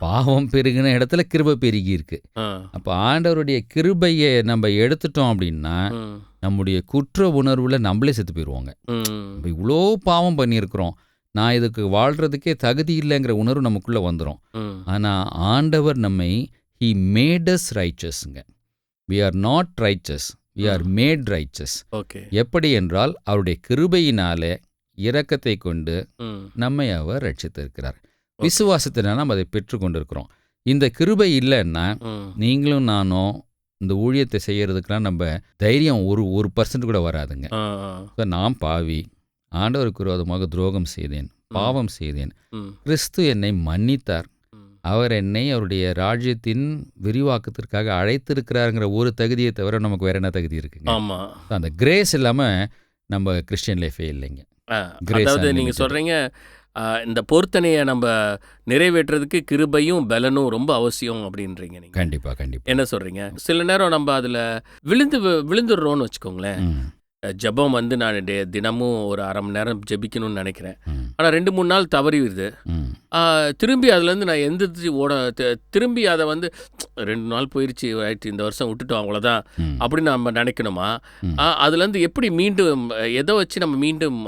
பாவம் பெருகின இடத்துல கிருபை பெருகி இருக்கு அப்போ ஆண்டவருடைய கிருபையை நம்ம எடுத்துட்டோம் அப்படின்னா நம்முடைய குற்ற உணர்வுல நம்மளே செத்து போயிடுவாங்க நம்ம இவ்வளோ பாவம் பண்ணியிருக்கிறோம். நான் இதுக்கு வாழ்கிறதுக்கே தகுதி இல்லைங்கிற உணர்வு நமக்குள்ளே வந்துடும் ம், ஆனால் ஆண்டவர் நம்மை he made us ரைச்சஸ்ங்க we are not riches we are made riches okay. எப்படி என்றால் அவருடைய கிருபையினாலே இரக்கத்தை கொண்டு நம்மை அவர் ரட்சித்திருக்கிறார். விசுவாசத்தினால் நம்ம அதை பெற்றுக்கொண்டிருக்கிறோம். இந்த கிருபை இல்லைன்னா நீங்களும் நானும் இந்த ஊழியத்தை செய்யறதுக்கெல்லாம் நம்ம தைரியம் ஒரு ஒரு பர்சன்ட் கூட வராதுங்க. நான் பாவி ஆண்டவருக்கு விரோதமாக துரோகம் செய்தேன் பாவம் செய்தேன். கிறிஸ்து என்னை மன்னித்தார். அவர் என்னை அவருடைய ராஜ்யத்தின் விரிவாக்கத்திற்காக அழைத்திருக்கிறாருங்கிற ஒரு தகுதியை தவிர நமக்கு வேற என்ன தகுதி இருக்குங்க? ஆமா. அந்த கிரேஸ் இல்லாமல் நம்ம கிறிஸ்டியன் லைஃபே இல்லைங்க. அதாவது நீங்க. சொல்றீங்க இந்த பொருத்தனையை நம்ம நிறைவேற்றுறதுக்கு கிருபையும் பலனும் ரொம்ப அவசியம் அப்படின்றீங்க நீங்க. கண்டிப்பா கண்டிப்பா. என்ன சொல்றீங்க? சில நேரம் நம்ம அதுல விழுந்து விழுந்துடுறோம்னு வச்சுக்கோங்களேன். ஜெபம் வந்து நான் டே- தினமும் ஒரு அரை மணி நேரம் ஜெபிக்கணும்னு நினைக்கிறேன். ஆனால் ரெண்டு மூணு நாள் தவறிடுது திரும்பி அதுலேருந்து நான் எந்திரிச்சு ஓட திரும்பி அதை வந்து ரெண்டு நாள் போயிடுச்சு ரைட் இந்த வருஷம் விட்டுட்டோம் அவ்வளோதான். அப்படின்னு நம்ம நினைக்கணுமா? அதுலேருந்து எப்படி மீண்டும் எதை வச்சு நம்ம மீண்டும்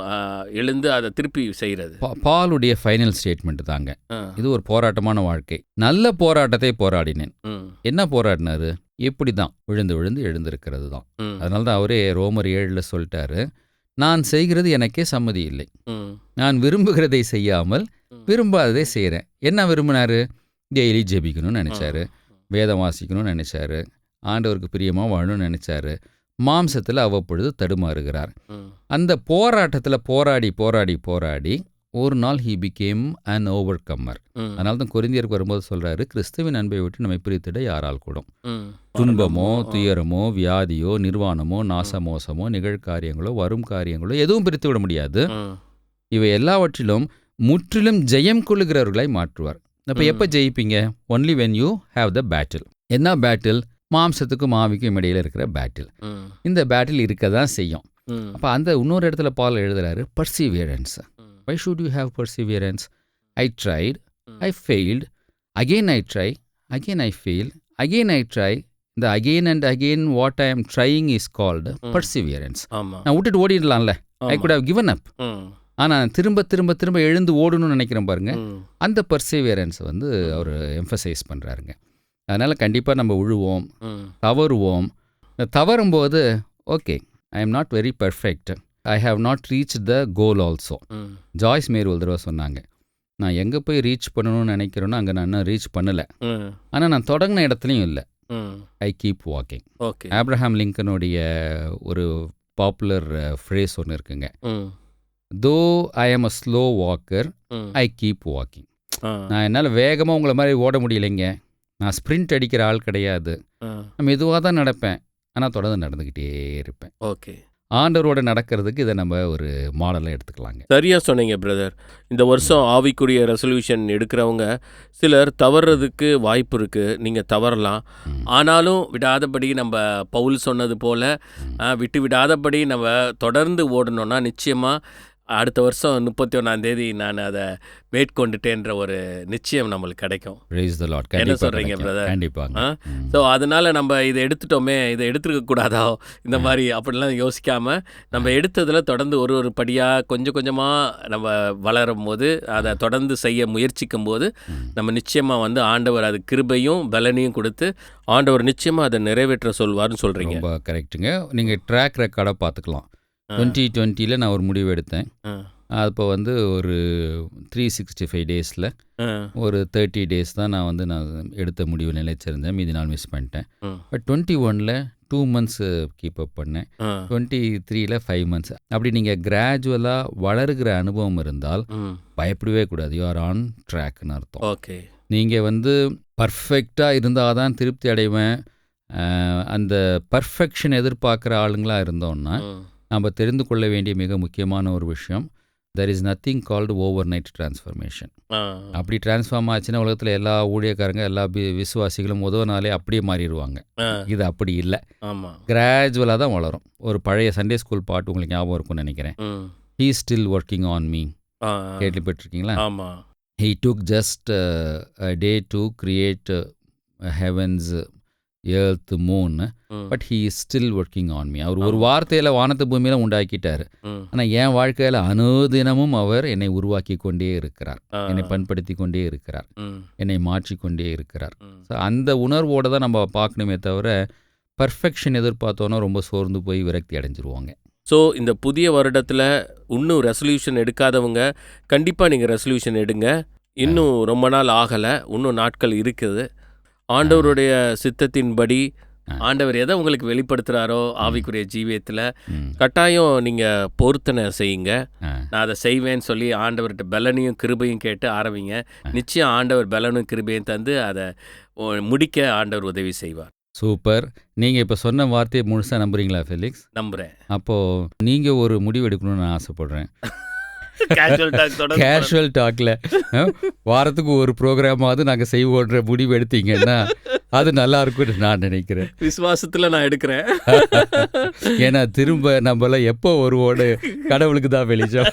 எழுந்து அதை திருப்பி செய்கிறது பாலுடைய ஃபைனல் ஸ்டேட்மெண்ட் தாங்க. இது ஒரு போராட்டமான வாழ்க்கை. நல்ல போராட்டத்தை போராடினேன். என்ன போராடினாரு இப்படி தான் விழுந்து விழுந்து எழுந்திருக்கிறது தான் அதனால தான் அவரே ரோமர் ஏழில் சொல்லிட்டாரு நான் செய்கிறது எனக்கே சம்மதி இல்லை. நான் விரும்புகிறதை செய்யாமல். விரும்பாததை செய்கிறேன் என்ன விரும்பினாரு? டெய்லி ஜெபிக்கணும்னு நினச்சாரு. வேதம் வாசிக்கணும்னு நினச்சாரு. ஆண்டவருக்கு பிரியமாக வாழணும்னு நினச்சாரு. மாம்சத்தில் அவ்வப்பொழுது தடுமாறுகிறார். அந்த போராட்டத்தில் போராடி போராடி போராடி ஒரு நாள் he became an overcomer அதனால தான் கொரிந்தியருக்கு வரும்போது சொல்கிறாரு கிறிஸ்துவின் அன்பை விட்டு நம்மை பிரித்திட யாரால் கூடும்? துன்பமோ துயரமோ வியாதியோ நிர்வாணமோ நாசமோசமோ நிகழ்காரியங்களோ வரும் காரியங்களோ எதுவும் பிரித்து விட முடியாது. இவை எல்லாவற்றிலும் முற்றிலும் ஜெயம் கொள்ளுகிறவர்களாய் மாற்றுவார். அப்போ. எப்போ ஜெயிப்பீங்க? Only when you have the battle என்ன பேட்டில் மாம்சத்துக்கும் ஆவிக்கும் இடையில இருக்கிற பேட்டில் இந்த பேட்டில் இருக்க தான் செய்யும் அப்போ அந்த இன்னொரு இடத்துல பால் எழுதுறாரு perseverance why should you have perseverance I tried hmm. I failed again I try again I fail again I try இந்த again and again what I am trying is called. Perseverance நான் விட்டுட்டு ஓடிடலாம்ல. I could have given up ஆனால் திரும்ப திரும்ப திரும்ப எழுந்து ஓடணும்னு நினைக்கிறேன் பாருங்க. ம் அந்த பர்சிவியரன்ஸ் வந்து அவர் எம்ஃபசைஸ் பண்ணுறாருங்க அதனால் கண்டிப்பாக நம்ம விழுவோம் ம் தவறுவோம். தவறும்போது okay I am not very perfect I have not reach the goal also Joyce மேர் ஒரு தடவை சொன்னாங்க. நான் எங்கே போய் ரீச் பண்ணணும்னு நினைக்கிறேனோ அங்கே நான் இன்னும் ரீச் பண்ணலை. ஆனால் நான் தொடங்கின இடத்துலையும் இல்லை. I keep walking okay. Abraham லிங்கனுடைய ஒரு பாப்புலர் ஃப்ரேஸ் ஒன்று இருக்குங்க. Though I am a slow walker I keep walking நான் என்னால் வேகமாக உங்களை மாதிரி ஓட முடியலைங்க. நான் ஸ்ப்ரிண்ட் அடிக்கிற ஆள் கிடையாது. நான் மெதுவாக தான் நடப்பேன். ஆனால் தொடர்ந்து நடந்துக்கிட்டே இருப்பேன். ஓகே. ஆண்டவரோட நடக்கிறதுக்கு இதை நம்ம ஒரு மாடலாக எடுத்துக்கலாங்க. சரியா சொன்னீங்க பிரதர் இந்த வருஷம் ஆவிக்குரிய ரெசல்யூஷன் எடுக்கிறவங்க சிலர் தவறுறதுக்கு வாய்ப்பு இருக்குது நீங்கள் தவறலாம். ஆனாலும் விடாதபடி நம்ம பவுல் சொன்னது போல். விட்டு விடாதபடி நம்ம தொடர்ந்து ஓடணும்னா நிச்சயமாக அடுத்த வருஷம் முப்பத்தி ஒன்றாந்தேதி நான் அதை மேற்கொண்டுட்டேன்ற ஒரு நிச்சயம் நம்மளுக்கு கிடைக்கும். என்ன கண்டிப்பா சொல்றீங்க, கிடைக்கும். brother? கண்டிப்பாங்க ஆ? ம். ஸோ அதனால் நம்ம இதை எடுத்துட்டோமே இதை எடுத்துருக்க கூடாதா இந்த மாதிரி அப்படிலாம் யோசிக்காமல் நம்ம எடுத்ததில் தொடர்ந்து ஒரு ஒரு படியாக கொஞ்சம் கொஞ்சமாக நம்ம வளரும் போது அதை தொடர்ந்து செய்ய முயற்சிக்கும் போது. நம்ம நிச்சயமாக வந்து ஆண்டவர் அது கிருபையும் பலனையும் கொடுத்து ஆண்டவர் நிச்சயமாக அதை நிறைவேற்ற சொல்வார்னு சொல்கிறீங்க ரொம்ப கரெக்ட்டுங்க நீங்கள் ட்ராக் ரெக்கார்டை பார்த்துக்கலாம் டுவெண்ட்டி டுவெண்ட்டியில் நான் ஒரு முடிவு எடுத்தேன். அப்போ வந்து ஒரு த்ரீ சிக்ஸ்டி ஃபைவ் டேஸில் ஒரு தேர்ட்டி டேஸ் தான் நான் வந்து நான் எடுத்த முடிவு நிலைச்சிருந்தேன். மீதி நாள் மிஸ் பண்ணிட்டேன். பட் டுவெண்ட்டி ஒனில் டூ மந்த்ஸ் கீப் அப் பண்ணேன். டுவெண்ட்டி த்ரீல ஃபைவ் மந்த்ஸ் அப்படி நீங்கள் கிராஜுவலாக வளருகிற அனுபவம் இருந்தால் பயப்படவே கூடாது. யூ ஆர் ஆன் ட்ராக்னு அர்த்தம். ஓகே. நீங்கள் வந்து பர்ஃபெக்டாக இருந்தால் தான் திருப்தி அடைவேன். அந்த பர்ஃபெக்ஷன் எதிர்பார்க்குற ஆளுங்களாக இருந்தோம்னா நம்ம தெரிந்து கொள்ள வேண்டிய மிக முக்கியமான ஒரு விஷயம் there is nothing called overnight transformation அப்படி டிரான்ஸ்ஃபார்ம் ஆச்சுன்னா உலகத்தில் எல்லா ஊழியக்காரங்க எல்லா விசுவாசிகளும் நாளே அப்படியே மாறிடுவாங்க. இது அப்படி இல்லை. கிராஜுவலாக தான் வளரும். ஒரு பழைய சண்டே ஸ்கூல் பாட்டு உங்களுக்கு ஞாபகம் இருக்கும்னு நினைக்கிறேன். He still working on me கேள்விப்பட்டிருக்கீங்களா? He took just day to create heavens earth moon but he is still working on me அவர் ஒரு. வார்த்தையில் வானத்து பூமியில உண்டாக்கிட்டார். ஆனால் என் வாழ்க்கையில் அனுதினமும் அவர் என்னை உருவாக்கி கொண்டே இருக்கிறார். என்னை பண்படுத்தி கொண்டே இருக்கிறார். என்னை மாற்றிக்கொண்டே இருக்கிறார். ஸோ அந்த உணர்வோடு தான் நம்ம பார்க்கணுமே தவிர பர்ஃபெக்ஷன் எதிர்பார்த்தோன்னா ரொம்ப சோர்ந்து போய் விரக்தி அடைஞ்சிருவாங்க. ஸோ இந்த புதிய வருடத்தில் இன்னும் ரெசல்யூஷன் எடுக்காதவங்க கண்டிப்பாக நீங்கள் ரெசல்யூஷன் எடுங்க. இன்னும் ரொம்ப நாள் ஆகலை இன்னும் நாட்கள் இருக்குது. ஆண்டவருடைய சித்தத்தின்படி. ஆண்டவர் எதை உங்களுக்கு வெளிப்படுத்துகிறாரோ ஆவிக்குரிய ஜீவியத்தில். கட்டாயம் நீங்கள் பொருத்தனை செய்யுங்க. நான் அதை செய்வேன்னு சொல்லி ஆண்டவர்கிட்ட பலனையும் கிருபையும் கேட்டு ஆரம்பிங்க. நிச்சயம் ஆண்டவர் பலனும் கிருபையும் தந்து அதை முடிக்க ஆண்டவர் உதவி செய்வார். சூப்பர். நீங்கள் இப்போ சொன்ன வார்த்தையை முழுசாக நம்புறீங்களா ஃபெலிக்ஸ்? நம்புகிறேன் அப்போது நீங்கள் ஒரு முடிவு எடுக்கணும்னு நான் ஆசைப்பட்றேன். கேஷுவல் டாக் தொடர்ந்து கேஷுவல் டாக்ல வாரத்துக்கு ஒரு ப்ரோக்ராமாவது நாங்கள் செய்வோன்ற முடிவு எடுத்தீங்கன்னா அது நல்லா இருக்கும்னு நான் நினைக்கிறேன். விசுவாசத்துல நான் எடுக்கிறேன். ஏன்னா திரும்ப நம்மளாம் எப்போ வருவோன்னு கடவுளுக்கு தான் வெளிச்சம்.